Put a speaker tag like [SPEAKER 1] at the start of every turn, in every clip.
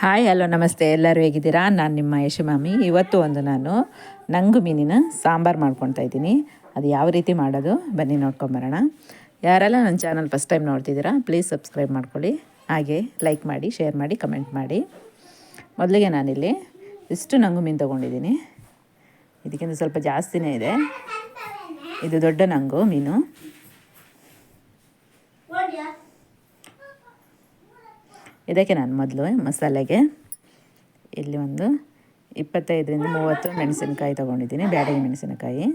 [SPEAKER 1] Hi hello ನಮಸ್ತೆ. ಎಲ್ಲರೂ ಹೇಗಿದ್ದೀರಾ? ನಾನು ನಿಮ್ಮ ಯಶಮಾಮಿ ಇವತ್ತು ಒಂದು ನಾನು ನಂಗು ಮೀನಿನ ಸಾಂಬಾರು ಮಾಡ್ಕೊತಾ ಇದ್ದೀನಿ. ಅದು ಯಾವ ರೀತಿ ಮಾಡೋದು? ಬನ್ನಿ ನೋಡ್ಕೊಂಬರೋಣ ಯಾರೆಲ್ಲ ನನ್ನ ಚಾನಲ್ ಫಸ್ಟ್ ಟೈಮ್ ನೋಡ್ತಿದ್ದೀರಾ, ಪ್ಲೀಸ್ ಸಬ್ಸ್ಕ್ರೈಬ್ ಮಾಡ್ಕೊಳ್ಳಿ. ಹಾಗೆ ಲೈಕ್ ಮಾಡಿ, ಶೇರ್ ಮಾಡಿ, ಕಮೆಂಟ್ ಮಾಡಿ. ಮೊದಲಿಗೆ ನಾನಿಲ್ಲಿ ಇಷ್ಟು ನಂಗು ಮೀನು ತೊಗೊಂಡಿದ್ದೀನಿ. ಇದಕ್ಕಿಂತ ಸ್ವಲ್ಪ ಜಾಸ್ತಿನೇ ಇದೆ. ಇದು ದೊಡ್ಡ ನಂಗು ಮೀನು. ಇದಕ್ಕೆ ನಾನು ಮೊದಲು ಮಸಾಲೆಗೆ ಇಲ್ಲಿ ಒಂದು ಇಪ್ಪತ್ತೈದರಿಂದ ಮೂವತ್ತು ಮೆಣಸಿನಕಾಯಿ ತೊಗೊಂಡಿದ್ದೀನಿ, ಬ್ಯಾಡಗಿ ಮೆಣಸಿನಕಾಯಿ.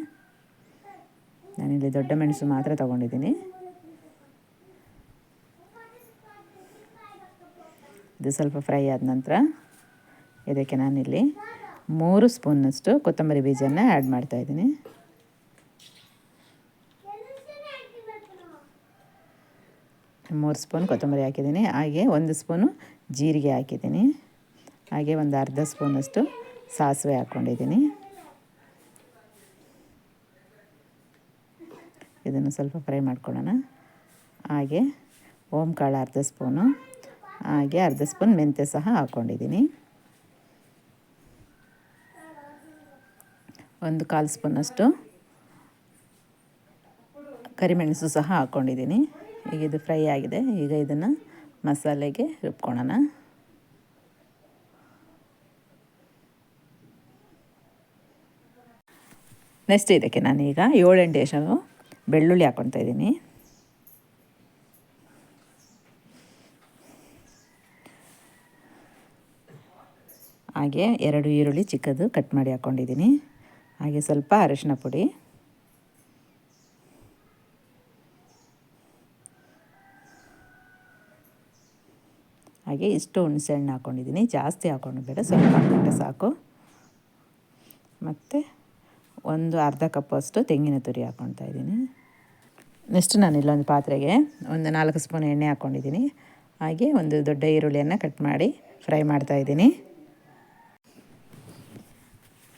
[SPEAKER 1] ನಾನಿಲ್ಲಿ ದೊಡ್ಡ ಮೆಣಸು ಮಾತ್ರ ತೊಗೊಂಡಿದ್ದೀನಿ. ಇದು ಸ್ವಲ್ಪ ಫ್ರೈ ಆದ ನಂತರ ಇದಕ್ಕೆ ನಾನಿಲ್ಲಿ ಮೂರು ಸ್ಪೂನ್ನಷ್ಟು ಕೊತ್ತಂಬರಿ ಬೀಜನ ಆ್ಯಡ್ ಮಾಡ್ತಾಯಿದ್ದೀನಿ ಮೂರು ಸ್ಪೂನ್ ಕೊತ್ತಂಬರಿ ಹಾಕಿದ್ದೀನಿ. ಹಾಗೆ ಒಂದು ಸ್ಪೂನು ಜೀರಿಗೆ ಹಾಕಿದ್ದೀನಿ. ಹಾಗೆ ಒಂದು ಅರ್ಧ ಸ್ಪೂನಷ್ಟು ಸಾಸಿವೆ ಹಾಕ್ಕೊಂಡಿದ್ದೀನಿ. ಇದನ್ನು ಸ್ವಲ್ಪ ಫ್ರೈ ಮಾಡ್ಕೊಳ್ಳೋಣ. ಹಾಗೆ ಓಮ್ ಕಾಳು ಅರ್ಧ ಸ್ಪೂನು, ಹಾಗೆ ಅರ್ಧ ಸ್ಪೂನ್ ಮೆಂತ್ಯ ಸಹ ಹಾಕ್ಕೊಂಡಿದ್ದೀನಿ. ಒಂದು ಕಾಲು ಸ್ಪೂನಷ್ಟು ಕರಿಮೆಣಸು ಸಹ ಹಾಕ್ಕೊಂಡಿದ್ದೀನಿ. ಈಗ ಇದು ಫ್ರೈ ಆಗಿದೆ. ಈಗ ಇದನ್ನು ಮಸಾಲೆಗೆ ರುಬ್ಕೊಳ್ಳೋಣ ನೆಕ್ಸ್ಟ್ ಇದಕ್ಕೆ ನಾನೀಗ ಏಳೆಂಟು ಎಷ್ಟು ಬೆಳ್ಳುಳ್ಳಿ ಹಾಕ್ಕೊತಾ ಇದ್ದೀನಿ. ಹಾಗೆ ಎರಡು ಈರುಳ್ಳಿ ಚಿಕ್ಕದು ಕಟ್ ಮಾಡಿ ಹಾಕ್ಕೊಂಡಿದ್ದೀನಿ ಹಾಗೆ ಸ್ವಲ್ಪ ಅರಿಶಿನ ಪುಡಿ. ಹಾಗೆ ಇಷ್ಟು ಹುಣಸೆ ಹಣ್ಣು ಹಾಕ್ಕೊಂಡಿದ್ದೀನಿ ಜಾಸ್ತಿ ಹಾಕ್ಕೊಂಡು ಬೇಡ, ಸ್ವಲ್ಪ ಹಾಕ್ಕೊಂಡ್ರೆ ಸಾಕು. ಮತ್ತು ಒಂದು ಅರ್ಧ ಕಪ್ಪಷ್ಟು ತೆಂಗಿನ ತುರಿ ಹಾಕ್ಕೊಳ್ತಾ ಇದ್ದೀನಿ. ನೆಕ್ಸ್ಟ್ ನಾನು ಇಲ್ಲೊಂದು ಪಾತ್ರೆಗೆ ಒಂದು ನಾಲ್ಕು ಸ್ಪೂನ್ ಎಣ್ಣೆ ಹಾಕ್ಕೊಂಡಿದ್ದೀನಿ ಹಾಗೆ ಒಂದು ದೊಡ್ಡ ಈರುಳ್ಳಿಯನ್ನು ಕಟ್ ಮಾಡಿ ಫ್ರೈ ಮಾಡ್ತಾ ಇದ್ದೀನಿ.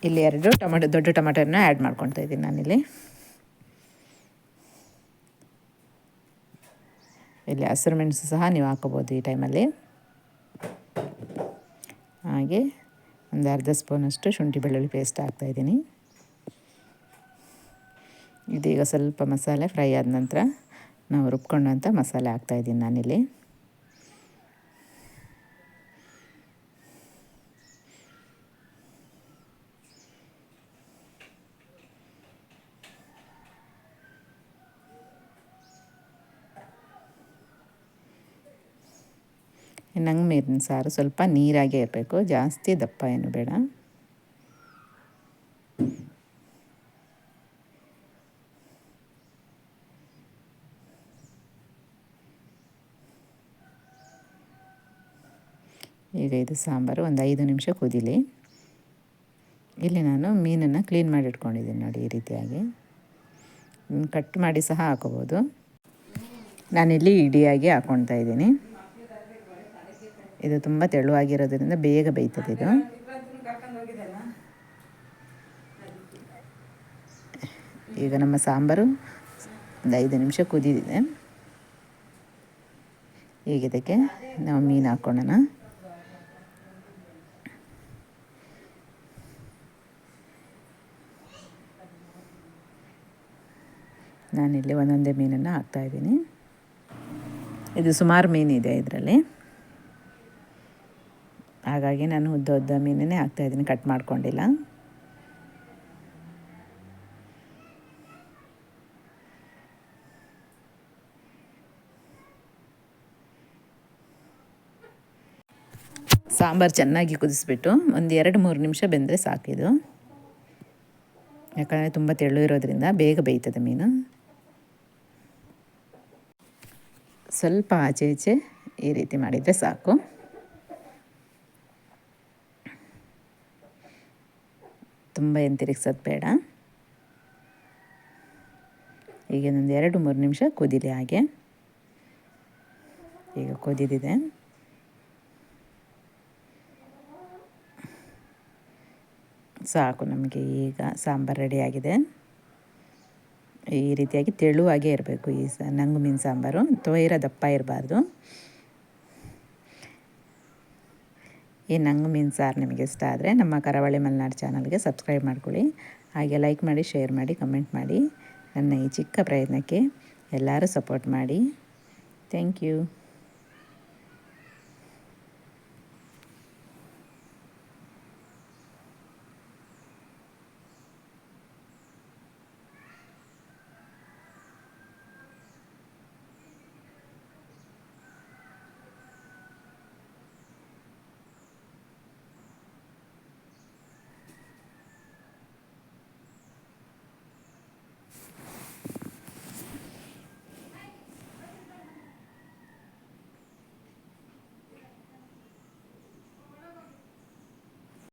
[SPEAKER 1] ಇಲ್ಲಿ ಎರಡು ಟೊಮೆಟೊ, ದೊಡ್ಡ ಟೊಮೆಟೊನ ಆ್ಯಡ್ ಮಾಡ್ಕೊಳ್ತಾ ಇದ್ದೀನಿ ನಾನಿಲ್ಲಿ. ಇಲ್ಲಿ ಹಸಿರು ಮೆಣಸು ಸಹ ನೀವು ಹಾಕೋಬೋದು ಈ ಟೈಮಲ್ಲಿ. ಹಾಗೆ ಒಂದು ಅರ್ಧ ಸ್ಪೂನಷ್ಟು ಶುಂಠಿ ಬೆಳ್ಳುಳ್ಳಿ ಪೇಸ್ಟ್ ಹಾಕ್ತಾಯಿದ್ದೀನಿ ಇದೀಗ ಸ್ವಲ್ಪ ಮಸಾಲೆ ಫ್ರೈ ಆದ ನಂತರ ನಾವು ರುಬ್ಕೊಂಡಂಥ ಮಸಾಲೆ ಹಾಕ್ತಾಯಿದ್ದೀನಿ ನಾನಿಲ್ಲಿ. ನಂಗೆ ಮೀರಿನ ಸಾರು ಸ್ವಲ್ಪ ನೀರಾಗೇ ಇರಬೇಕು. ಜಾಸ್ತಿ ದಪ್ಪ ಏನು ಬೇಡ. ಈಗ ಇದು ಸಾಂಬಾರು ಒಂದು ಐದು ನಿಮಿಷ ಕುದಿಲಿ. ಇಲ್ಲಿ ನಾನು ಮೀನನ್ನು ಕ್ಲೀನ್ ಮಾಡಿ ಇಟ್ಕೊಂಡಿದ್ದೀನಿ ನೋಡಿ ಈ ರೀತಿಯಾಗಿ. ಕಟ್ ಮಾಡಿ ಸಹ ಹಾಕೋಬೋದು. ನಾನಿಲ್ಲಿ ಇಡಿಯಾಗಿ ಹಾಕ್ಕೊಳ್ತಾ ಇದ್ದೀನಿ. ಇದು ತುಂಬ ತೆಳುವಾಗಿರೋದ್ರಿಂದ ಬೇಗ ಬೇಯ್ತದೆ ಇದು. ಈಗ ನಮ್ಮ ಸಾಂಬಾರು ಒಂದು ಐದು ನಿಮಿಷ ಕುದಿದಿದೆ. ಈಗ ಇದಕ್ಕೆ ನಾವು ಮೀನು ಹಾಕ್ಕೊಳ್ಳೋಣ ನಾನಿಲ್ಲಿ ಒಂದೊಂದೇ ಮೀನನ್ನು ಹಾಕ್ತಾಯಿದ್ದೀನಿ ಇದು ಸುಮಾರು ಮೀನಿದೆ ಇದರಲ್ಲಿ. ಹಾಗಾಗಿ ನಾನು ಉದ್ದ ಉದ್ದ ಮೀನನ್ನೇ ಹಾಕ್ತಾಯಿದ್ದೀನಿ ಕಟ್ ಮಾಡ್ಕೊಂಡಿಲ್ಲ. ಸಾಂಬಾರು ಚೆನ್ನಾಗಿ ಕುದಿಸ್ಬಿಟ್ಟು ಒಂದು ಎರಡು ಮೂರು ನಿಮಿಷ ಬೆಂದರೆ ಸಾಕಿದು ಯಾಕಂದರೆ ತುಂಬ ತೆಳ್ಳು ಇರೋದ್ರಿಂದ ಬೇಗ ಬೇಯ್ತದೆ ಮೀನು. ಸ್ವಲ್ಪ ಆಚೆ ಈಚೆ ಈ ರೀತಿ ಮಾಡಿದರೆ ಸಾಕು. ತುಂಬ ಏನು ಬೇಡ. ಈಗ ಇನ್ನೊಂದು ಎರಡು ಮೂರು ನಿಮಿಷ ಕುದಿಲಿ ಹಾಗೆ. ಈಗ ಕುದಿದಿದೆ. ಸಾಕು ನಮಗೆ ಈಗ ಸಾಂಬಾರು ರೆಡಿಯಾಗಿದೆ ಈ ರೀತಿಯಾಗಿ ತೆಳುವಾಗೇ ಇರಬೇಕು ಈ ಸ ನಂಗು ಮೀನು ಸಾಂಬಾರು. ತೋಯಿರ ದಪ್ಪ ಇರಬಾರ್ದು. ಈ ನಂಗ್ ಮೀನು ಸಾರು ನಿಮಗೆ ಇಷ್ಟ ಆದರೆ ನಮ್ಮ ಕರಾವಳಿ ಮಲೆನಾಡು ಚಾನಲ್ಗೆ ಸಬ್ಸ್ಕ್ರೈಬ್ ಮಾಡ್ಕೊಳ್ಳಿ. ಹಾಗೆ ಲೈಕ್ ಮಾಡಿ ಶೇರ್ ಮಾಡಿ ಕಮೆಂಟ್ ಮಾಡಿ. ನನ್ನ ಈ ಚಿಕ್ಕ ಪ್ರಯತ್ನಕ್ಕೆ ಎಲ್ಲರೂ ಸಪೋರ್ಟ್ ಮಾಡಿ. Thank you